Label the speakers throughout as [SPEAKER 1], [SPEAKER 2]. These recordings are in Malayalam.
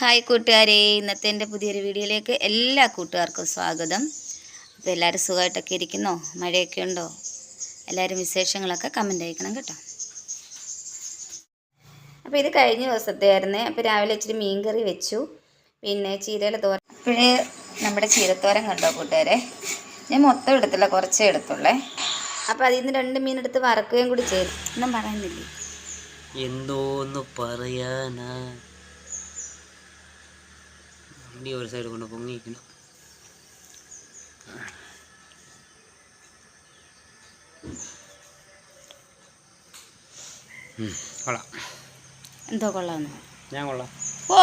[SPEAKER 1] ഹായ് കൂട്ടുകാരെ ഇന്നത്തെ എന്റെ പുതിയൊരു വീഡിയോയിലേക്ക് എല്ലാ കൂട്ടുകാർക്കും സ്വാഗതം. അപ്പോൾ എല്ലാവരും സുഖമായിട്ടൊക്കെ ഇരിക്കുന്നോ? മഴയൊക്കെ ഉണ്ടോ? എല്ലാവരും വിശേഷങ്ങളൊക്കെ കമന്റ് അയക്കണം കേട്ടോ. അപ്പോൾ ഇത് കഴിഞ്ഞ ദിവസത്തെ ആയിരുന്നേ. അപ്പോൾ രാവിലെ ഇച്ചിരി മീൻ കറി വെച്ചു. പിന്നെ ചീരയിലെ തോരൻ അപ്പോഴേ നമ്മുടെ ചീരത്തോരൻ കണ്ടോ കൂട്ടുകാരെ? ഞാൻ മൊത്തം എടുത്തില്ല കുറച്ചേ എടുത്തുള്ളേ. അപ്പോൾ അതിൽ നിന്ന് രണ്ട് മീൻ എടുത്ത് വറക്കുകയും കൂടി ചെയ്തു. ഒന്നും പറയുന്നില്ലേ?
[SPEAKER 2] എന്തോന്ന് പറയാനാ? വണ്ടി ഒരു സൈഡ് കൊണ്ട് പൊങ്ങിക്കണം കൊള്ളാം.
[SPEAKER 1] എന്തോ കൊള്ളാമെന്നോ
[SPEAKER 2] ഞാൻ കൊള്ളാം.
[SPEAKER 1] ഓ.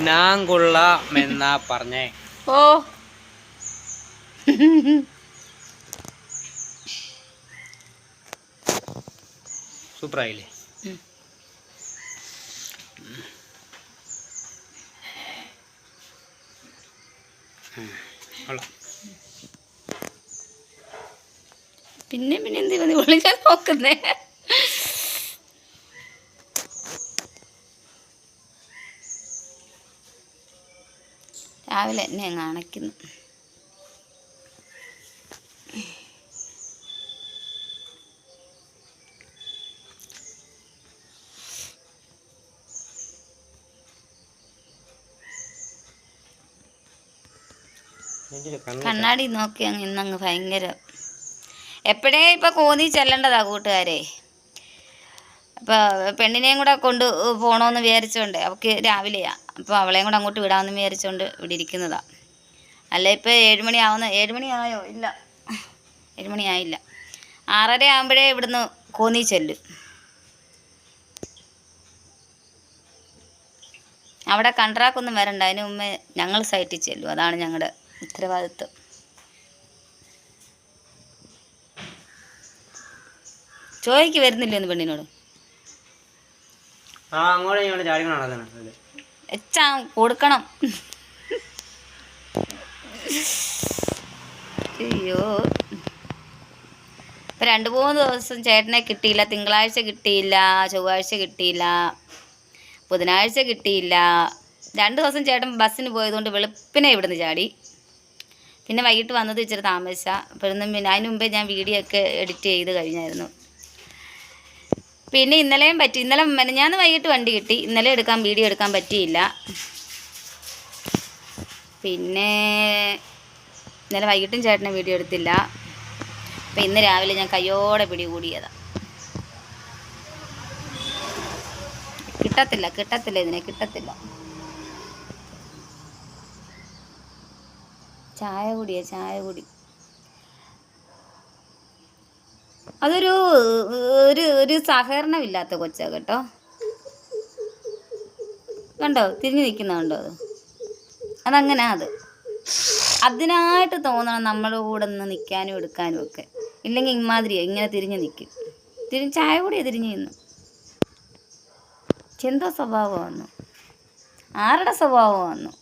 [SPEAKER 2] ഞാൻ കൊള്ളാം എന്നാ പറഞ്ഞേ.
[SPEAKER 1] ഓ.
[SPEAKER 2] സൂപ്പറായില്ലേ
[SPEAKER 1] ഉം.
[SPEAKER 2] കൊള്ളാം
[SPEAKER 1] പിന്നെ പിന്നെ എന്ത് മതി വിളിക്കാൻ നോക്കുന്നേ. രാവിലെ എന്നെ അങ്ങ് കണ്ണാടി നോക്കി അങ്ങ് ഇന്നങ്ങ് ഭയങ്കര എപ്പോഴേ ഇപ്പൊ കോന്നി ചെല്ലേണ്ടതാ കൂട്ടുകാരെ? അപ്പൊ പെണ്ണിനെയും കൂടെ കൊണ്ട് പോണോന്ന് വിചാരിച്ചോണ്ട് അവൾക്ക് രാവിലെയാ. അപ്പൊ അവളെയും കൂടെ അങ്ങോട്ട് വിടാമെന്ന് വിചാരിച്ചോണ്ട് ഇവിടെ ഇരിക്കുന്നതാ. അല്ല ഇപ്പൊ ഏഴുമണി ആവുന്ന ഏഴുമണി ആയോ ഇല്ല. ഏഴുമണി ആയില്ല ആറര ആകുമ്പോഴേ ഇവിടുന്ന് കോന്നി ചെല്ലും. അവിടെ കണ്ട്രാക്കൊന്നും വരണ്ട. അതിന് മുമ്പേ ഞങ്ങൾ സൈറ്റിൽ ചെല്ലും. അതാണ് ഞങ്ങളുടെ ഉത്തരവാദിത്വം. ചോയ്ക്ക് വരുന്നില്ല ഒന്ന് പെണ്ണിനോട്? എച്ചാ കൊടുക്കണം. അയ്യോ. ഇപ്പൊ രണ്ട് മൂന്ന് ദിവസം ചേട്ടനെ കിട്ടിയില്ല തിങ്കളാഴ്ച കിട്ടിയില്ല ചൊവ്വാഴ്ച കിട്ടിയില്ല ബുധനാഴ്ച കിട്ടിയില്ല. രണ്ട് ദിവസം ചേട്ടൻ ബസ്സിന് പോയതുകൊണ്ട് വെളുപ്പിനെ ഇവിടുന്ന് ചാടി. പിന്നെ വൈകിട്ട് വന്നത് ഇച്ചിരി താമസിച്ച. അപ്പോഴൊന്നും പിന്നെ അതിന് മുമ്പേ ഞാൻ വീഡിയോ ഒക്കെ എഡിറ്റ് ചെയ്ത് കഴിഞ്ഞായിരുന്നു. പിന്നെ ഇന്നലെയും പറ്റി ഇന്നലെ മെനഞ്ഞാന്ന് വൈകിട്ട് വണ്ടി കിട്ടി. ഇന്നലെ എടുക്കാൻ വീഡിയോ എടുക്കാൻ പറ്റിയില്ല. പിന്നെ ഇന്നലെ വൈകിട്ടും ചേട്ടനെ വീഡിയോ എടുത്തില്ല. അപ്പം ഇന്ന് രാവിലെ ഞാൻ കയ്യോടെ പിടികൂടിയതാണ് കിട്ടത്തില്ല കിട്ടത്തില്ല ഇതിനെ കിട്ടത്തില്ല. ചായ കുടിയാ? ചായ കുടി. അതൊരു ഒരു ഒരു സഹകരണമില്ലാത്ത കൊച്ചാ കേട്ടോ. കണ്ടോ? തിരിഞ്ഞു നിൽക്കുന്ന കണ്ടോ അത്? അതങ്ങനെ അത്. അതിനായിട്ട് തോന്നണം നമ്മുടെ കൂടെ നിന്ന് നിൽക്കാനും എടുക്കാനും ഒക്കെ. ഇല്ലെങ്കിൽ ഇമാതിരിയോ ഇങ്ങനെ തിരിഞ്ഞു നിൽക്കും തിരി ചായ കൂടിയാ? തിരിഞ്ഞു നിന്നു. എന്തോ സ്വഭാവം വന്നു ആരുടെ സ്വഭാവം വന്നു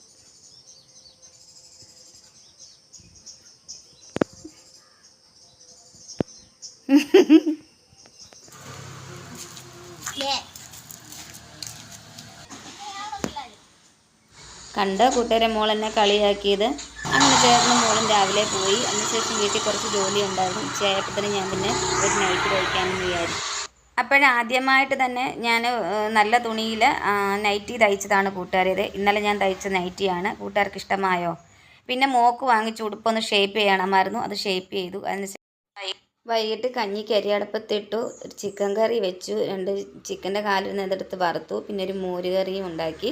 [SPEAKER 1] കണ്ട കൂട്ടുകാരെ മോൾ എന്നെ കളിയാക്കിയത്. അങ്ങനെ ചേർന്ന് മോളും രാവിലെ പോയി. അതിനുശേഷം വീട്ടിൽ കുറച്ച് ജോലി ഉണ്ടായിരുന്നു. ഉച്ചയായപ്പോഴത്തേനും ഞാൻ പിന്നെ ഒരു നൈറ്റ് കഴിക്കാമെന്ന് വിചാരിച്ചു. അപ്പോഴാദ്യമായിട്ട് തന്നെ ഞാൻ നല്ല തുണിയിൽ നൈറ്റി തയ്ച്ചതാണ് കൂട്ടുകാരേത് ഇന്നലെ ഞാൻ തയ്ച്ച നൈറ്റിയാണ് കൂട്ടുകാർക്ക് ഇഷ്ടമായോ? പിന്നെ മോക്ക് വാങ്ങിച്ച് ഉടുപ്പൊന്ന് ഷേപ്പ് ചെയ്യണമായിരുന്നു. അത് ഷേപ്പ് ചെയ്തു. അതിന് വൈകിട്ട് കഞ്ഞിക്ക് അരിയടപ്പത്തിട്ടു ഒരു ചിക്കൻ കറി വെച്ചു രണ്ട് ചിക്കന്റെ ഇതെടുത്ത് വറുത്തു പിന്നെ ഒരു മോര് കറിയും ഉണ്ടാക്കി.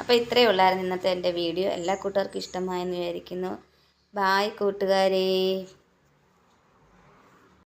[SPEAKER 1] അപ്പോൾ ഇത്രയേ ഉള്ളായിരുന്നു ഇന്നത്തെ എന്റെ വീഡിയോ. എല്ലാ കൂട്ടുകാർക്കും ഇഷ്ടമായെന്ന് വിചാരിക്കുന്നു. ബായ് കൂട്ടുകാരേ.